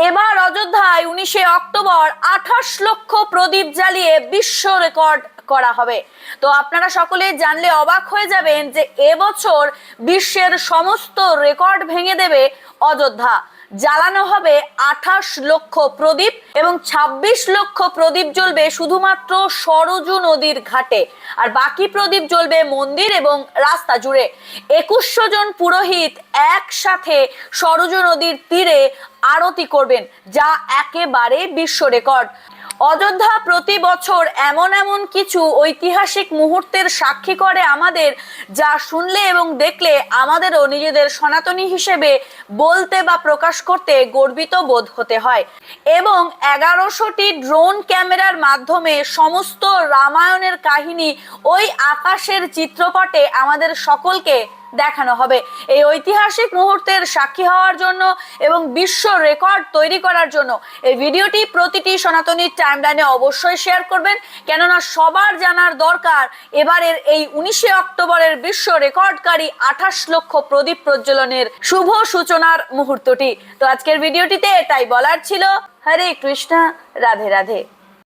এবার অযোধ্যায় উনিশে অক্টোবর আঠাশ লক্ষ প্রদীপ জ্বালিয়ে বিশ্ব রেকর্ড করা হবে। তো আপনারা সকলে জানলে অবাক হয়ে যাবেন যে এবছর বিশ্বের সমস্ত রেকর্ড ভেঙে দেবে অযোধ্যা। জ্বালানো হবে আঠাশ লক্ষ প্রদীপ এবং ২৬ লক্ষ প্রদীপ জ্বলবে শুধুমাত্র সরজু নদীর ঘাটে। আর বাকি প্রদীপ জ্বলবে মন্দির এবং রাস্তা জুড়ে। একুশশো জন পুরোহিত একসাথে সরজু নদীর তীরে আরতি করবেন, যা একেবারে বিশ্ব রেকর্ড। অযোধ্যা প্রতি বছর এমন এমন কিছু ঐতিহাসিক মুহূর্তের সাক্ষী করে আমাদের, যা শুনলে এবং দেখলে আমাদেরও নিজেদের সনাতনী হিসেবে বলতে বা প্রকাশ করতে গর্বিত বোধ হতে হয়। এবং এগারোশোটি ড্রোন ক্যামেরার মাধ্যমে সমস্ত রামায়ণের কাহিনী ওই আকাশের চিত্রপটে আমাদের সকলকে দেখানো হবে। এই ঐতিহাসিক মুহূর্তের সাক্ষী হওয়ার জন্য এবং বিশ্ব রেকর্ড তৈরি করার জন্য এই ভিডিওটি প্রতিটি সনাতনী টাইমলাইনে অবশ্যই শেয়ার করবেন। কেননা সবার জানার দরকার, এবারের এই উনিশে অক্টোবরের বিশ্ব রেকর্ডকারী আঠাশ লক্ষ প্রদীপ প্রজ্বলনের শুভ সূচনার মুহূর্তটি। তো আজকের ভিডিওটিতে এটাই বলার ছিল। হরে কৃষ্ণা, রাধে রাধে।